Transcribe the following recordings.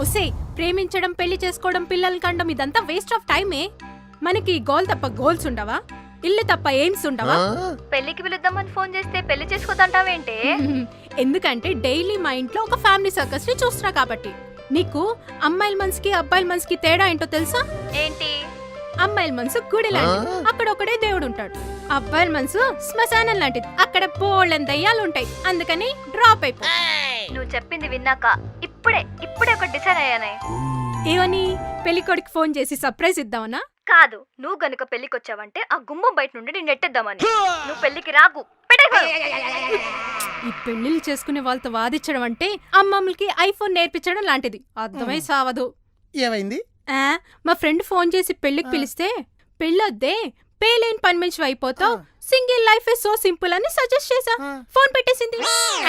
ఒసే ప్రేమించడం పెళ్ళి చేసుకోవడం పిల్లల్ని కండం ఇదంతా వేస్ట్ ఆఫ్ టైమే మనకి గోల్ తప్ప గోల్స్ ఉండవా? ఇల్లు తప్ప ఎయిమ్స్ ఉండవా? పెళ్ళికి పిలుద్దామని ఫోన్ చేస్తే పెళ్ళి చేసుకోదంటావేంటే? ఎందుకంటే డైలీ మా ఇంట్లో ఒక ఫ్యామిలీ సర్కస్ని చూస్తున్నా కాబట్టి. నీకు అమ్మాయిల మనసుకి అబ్బాయిల మనసుకి తేడా ఏంటో తెలుసా? ఏంటి? అమ్మాయిల మనసు గుడి లాంటిది. అక్కడ ఒకడే దేవుడు ఉంటాడు. అబ్బాయిల మనసు శ్మశానం లాంటిది. అక్కడ బోళ్ళని దయ్యాలు ఉంటాయి అందుకని డ్రాప్ అయిపో. నువ్వు చెప్పింది విన్నాక ఇప్పుడే ఇప్పుడే ఒక డిసైడ్ అయ్యానే. ఏమని? పెళ్ళి కొడుకు ఫోన్ చేసి సర్ప్రైజ్ ఇద్దామనా? కాదు నువ్వు గనుక పెళ్ళికి వచ్చావంటే ఆ గుమ్మం బయట నుండి నేను నెట్టేద్దామని. నువ్వు పెళ్ళికి రాకు. ఈ పెళ్ళిళ్ళు చేసుకునే వాళ్ళతో వాదించడం అంటే అమ్మమ్మలకి ఐఫోన్ నేర్పించడం లాంటిది. అర్థమై సావదు. ఏమైంది? ఆ, మా ఫ్రెండ్ ఫోన్ చేసి పెళ్ళికి పిలిస్తే పెళ్ళొద్దే పేలేని పని మనిషి అయిపోతావు single life is so simple అని సజెస్ట్ చేసా. ఫోన్ పెట్టేసింది.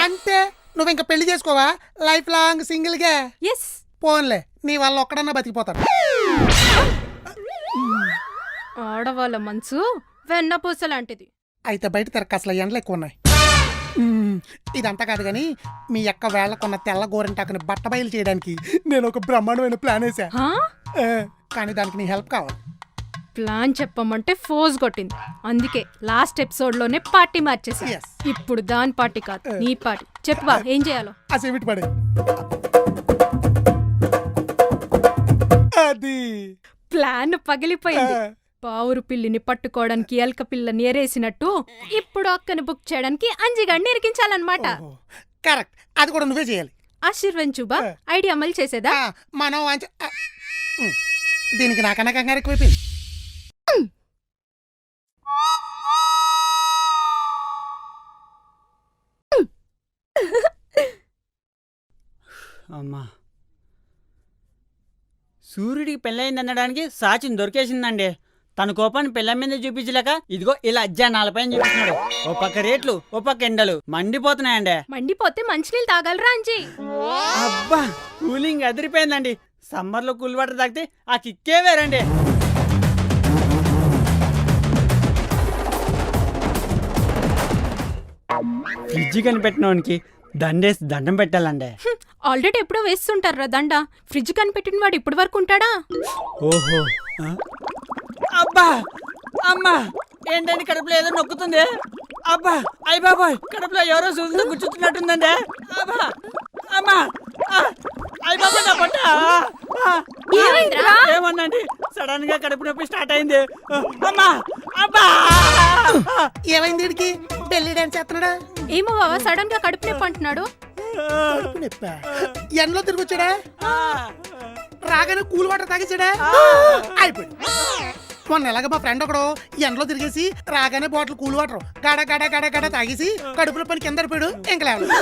అంతే? నువ్వు ఇంకా పెళ్ళి చేసుకోవా? లైఫ్ లాంగ్ సింగిల్గా? ఎస్ పోన్లే నీ వల్ల ఒక్కడన్నా బతికిపోతాడు. ఆడవాళ్ళ మనసు వెన్నపూస లాంటిది. అయితే బయట తిరగ అసలు ఎండలు ఎక్కువ ఉన్నాయి. ఇదంతా కాదు కానీ మీ యొక్క వేళ్ళకున్న తెల్ల గోరింటాకుని బట్ట బయలు చేయడానికి నేను ఒక బ్రహ్మాండమైన ప్లాన్ వేసా కానీ దానికి నీ హెల్ప్ కావాలి. ప్లాన్ చెప్పమంటే ఫోజ్ కొట్టింది. అందుకే లాస్ట్ ఎపిసోడ్లోనే పార్టీ మార్చేసా. ఇప్పుడు దాని పార్టీ కాదు నీ పార్టీ. చెప్పవా ఏం చేయాలో? పడే. అది. ప్లాన్ పగిలిపోయింది. పావురు పిల్లిని పట్టుకోవడానికి ఎలక పిల్లని ఎరేసినట్టు ఇప్పుడు అక్కని బుక్ చేయడానికి అంజిగాడిని ఇరికించాలన్నమాట. కరెక్ట్ అది కూడా నువ్వే చేయాలి. ఐడియా అమలు చేసేదా? మనం. దీనికి నాకన్నా కంగారు ఎక్కువైపోయింది. అమ్మా. సూర్యుడికి పెళ్ళయింది అనడానికి సాచిని దొరికేసిందండి. తన కోపాన్ని పెళ్ళ మీద చూపించలేక ఇదిగో ఇలా అజ్జా నాలపైన చూపిస్తున్నాడు. ఓ పక్క రేట్లు ఓ పక్క ఎండలు మండిపోతున్నాయండి. మండిపోతే మంచినీళ్ళు తాగలరా అంజీ. అబ్బా కూలింగ్ అదిరిపోయిందండి. సమ్మర్లో కూల్ వాటర్ తాగితే ఆ కిక్కే వేరండి. ఫ్రిడ్జ్ కనిపెట్టినోనికి దండేసి దండం పెట్టాలండి. ఆల్రెడీ ఎప్పుడో వేస్తుంటారా దండ. ఫ్రిడ్జ్ కనిపెట్టిన వాడు ఇప్పటి వరకు ఉంటాడా? ఓహో? అబ్బా! అమ్మా! ఏంటండి కడుపులో ఏదో నొక్కుతుంది? అబ్బా! అయ్య బాబాయ్! కడుపులో ఎవరో సూదుతో గుచ్చుతున్నట్టుందండి అబ్బా! అమ్మా! ఆ! అయ్య బాబాయ్ నా పొట్ట! ఏమైందిరా? ఏమోనండి. సడన్గా కడుపు నొప్పి స్టార్ట్ అయింది. అమ్మా! అబ్బా! ఏమైంది వీడికి బెల్లి డాన్స్ చేస్తున్నాడా? ఏమో బావా సడన్గా కడుపు నొప్పి అంటున్నాడు. కడుపు నొప్పా? ఎండలో తిరిగి వచ్చాడా? ఆ! రాగానే కూల్ వాటర్ తాగేసాడా అయిపోయింది. మొన్న ఎలాగ మా ఫ్రెండ్ ఒకడు ఎండలో తిరిగేసి రాగానే బాటిల్ కూల్ వాటర్ గడ గడ గడ గడ తాగేసి కడుపులో పని కింద పడిపోయాడు. ఇంకా లేవలేదు.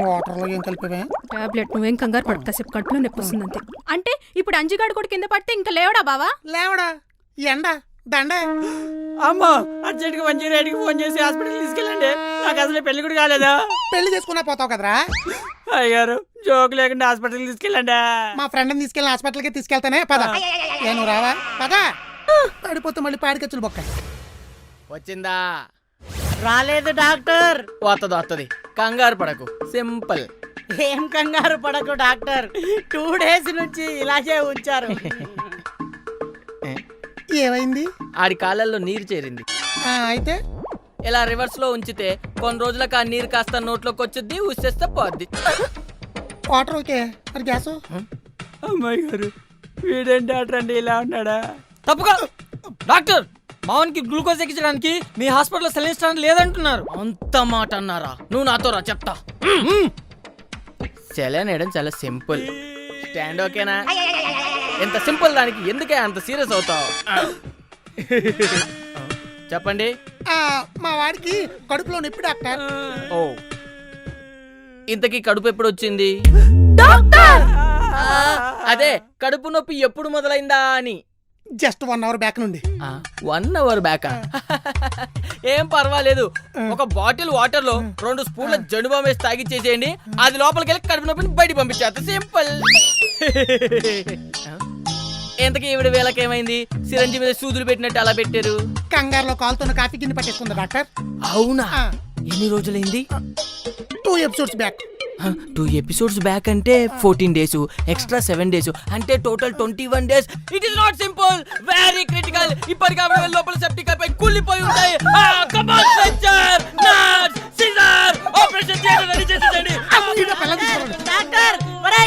వాటర్లో ఏం కలిపావే? టాబ్లెట్ నువ్వేం కంగారు పడు కాసేపు కడుపులో నొప్పి వస్తుంది అంతే. అంటే ఇప్పుడు అంజిగాడు కూడా కింద పడితే ఇంకా లేవడా బావా? లేవడా? ఎండ? దండ? అమ్మో అర్జెంట్గా మంచిర్యాడికి ఫోన్ చేసి హాస్పిటల్ తీసుకెళ్ళండి. నాకు అసలు పెళ్ళి కూడా కాలేదా? పెళ్ళి చేసుకున్నా పోతావు కదరా? అయ్యారు జోక్ లేకుండా హాస్పిటల్ తీసుకెళ్ళండి? మా ఫ్రెండ్ని తీసుకెళ్ళి హాస్పిటల్కి తీసుకెళ్తానే పద. నువ్వు రావా? పద. పడిపోతే మళ్ళీ పాడికచ్చులు బొక్క. వచ్చిందా? రాలేదు డాక్టర్. వత్తది వత్తది కంగారు పడకు. సింపుల్. ఏం కంగారు పడకు డాక్టర్. టూ డేస్ నుంచి ఇలాగే ఉంచారు. ఏమైంది? ఆడి కాళ్ళల్లో నీరు చేరింది. అయితే? ఇలా రివర్స్లో ఉంచితే కొన్ని రోజులకు ఆ నీరు కాస్త నోట్లోకి వచ్చుద్ది ఉసేస్తే పోద్ది. వాటర్ ఓకే మరి గ్యాసు అమ్మాయి గారు వీడేం డాక్టర్ అండి ఇలా ఉన్నాడా? తప్పుగా! డాక్టర్ మావన్కి గ్లూకోజ్ ఎక్కించడానికి మీ హాస్పిటల్లో సెలెన్స్టాన్ లేదంటున్నారు. అంత మాట అన్నారా? నువ్వు నాతో రా చెప్తా. సెలైన్ వేయడం చాలా సింపుల్. స్టాండ్ ఓకేనా ఎంత సింపుల్ దానికి ఎందుకే అంత సీరియస్ అవుతావు చెప్పండి. ఆ, మా వాడికి కడుపులో నొప్పి డాక్టర్. ఓ. ఇంతకీ కడుపు ఎప్పుడు వచ్చింది అదే కడుపు నొప్పి ఎప్పుడు మొదలైందా అని. జస్ట్ వన్ అవర్ బ్యాక్ నుండి. One hour back? ఏం పర్వాలేదు. ఒక బాటిల్ వాటర్లో రెండు స్పూన్ల జండుబాం వేసి తాగిచ్చేసేయండి అది లోపలికి వెళ్ళి కడుపు నొప్పిని బయట పంపించేస్తా. సింపుల్. ఎంతకీ ఈవిడ వేళకేమైంది సిరంజి మీద సూదులు పెట్టినట్టు అలా పెట్టారు. కంగారులో కాలుతున్న కాఫీ గిన్నె పట్టేసుకుంది డాక్టర్? అవునా? ఆ. ఎన్ని రోజులైంది? Two episodes back two episodes back అంటే fourteen days extra seven days అంటే total twenty one days it is not simple very critical ఇప్పటికి ఆవిడ లోపల సెప్టిక్ అయిపోయి కూలిపోయి ఉంటాయి. ఆపరేషన్ చేసేయండి. డాక్టర్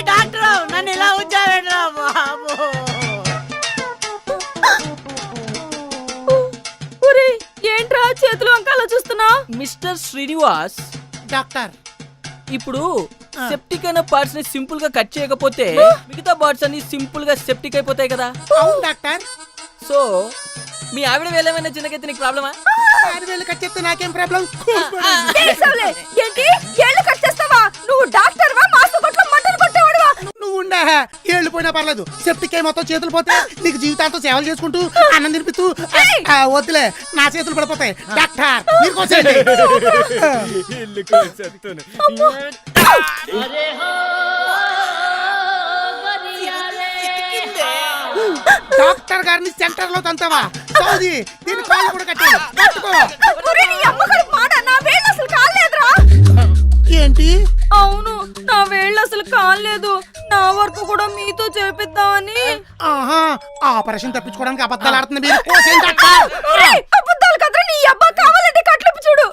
డాక్టర్ నన్ను మిస్టర్ శ్రీనివాస్. డాక్టర్. ఇప్పుడు సెప్టిక్ అయిన పార్ట్స్ని సింపుల్గా కట్ చేయకపోతే మిగతా పార్ట్స్ అన్ని సింపుల్గా సెప్టిక్ అయిపోతాయి కదా. అవును డాక్టర్. సో మీ ఆవిడ వేలేమైనా చిన్నకైతే నీకు ప్రాబ్లమా? ఆరు వేలు కట్ చేస్తే నాకేం ప్రాబ్లం? ఏంటి? ఏళ్ళు కట్ చేస్తావా? నువ్వు డాక్టర్ ఏళ్ళు పోయినా పర్లేదు సెప్టిక్ మొత్తం చేతులు పోతే నీకు జీవితాంతం సేవలు చేసుకుంటూ అన్నం తినిపిస్తూ ఆ, వద్దులే నా చేతులు పడిపోతాయి. డాక్టర్ మీరు కోసేయండి డాక్టర్ గారిని సెంటర్లో తంతావా? సౌది దీని కాళ్ళు కూడా కట్టాలి. పట్టుకో. ఏంటి? అవును నా వేళ్ళు అసలు కాలేదు నా వరకు కూడా మీతో చేపిద్దామని. ఆహా ఆపరేషన్ తప్పించుకోవడానికి అబద్ధాలు ఆడుతుంది మీరు డాక్టర్ అబద్ధాలు కదరా నీ అబ్బా కావాలంటే కట్లపు చూడు.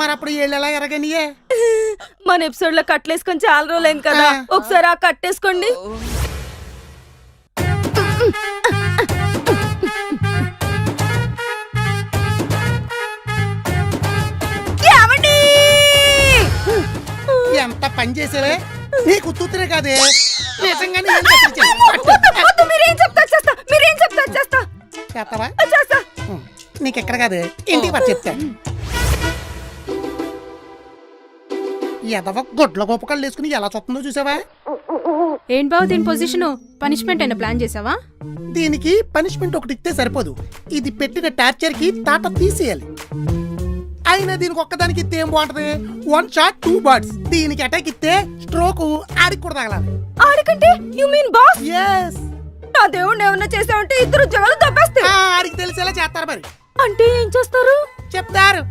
మరి అప్పుడు ఏళ్ళు ఎలా ఎరగనియే? మన ఎపిసోడ్లో కట్లేసుకొని చాలా రోజులైంది కదా. ఒకసారి ఆ కట్టేసుకోండి. పని చేసేవే నీకు ఉత్తురే కాదే? నిజంగానే ఏం తప్పించావు? వద్దు, వద్దు, మీరేం చెప్తా చేస్తా? మీరేం చెప్తా చేస్తా? చేస్తావా? చేస్తా. ఉం. నీకు ఎక్కడ కాదు? ఇంటికి పని చెప్తా. ఎదవ గొడ్ల గోపకాళ్ళు వేసుకుని ఎలా చూస్తుందో చూసావా? ఏంటి బాబు దీని పొజిషన్ పనిష్మెంట్ అయినా ప్లాన్ చేసావా? దీనికి పనిష్మెంట్ ఒకటి ఇస్తే సరిపోదు. ఇది పెట్టిన టార్చర్కి తాట తీసేయాలి. అయినా దీనికి ఒక్కదానికి ఇస్తే ఏం బాగుంటది? వన్ షాట్ టూ బర్డ్స్ దీనికి అటాక్ ఇస్తే స్ట్రోక్ ఆడికి కూడా తగలాలి. ఆడికంటే యు మీన్ బాస్ ఎస్ నా దేవుణ్ణి ఏమన్నా చేసావంటే ఇద్దరు జగలు దబ్బేస్తాయి. ఆడికి తెలిసేలా చేస్తారు మరి. అంటే ఏం చేస్తారు? చెప్తారు.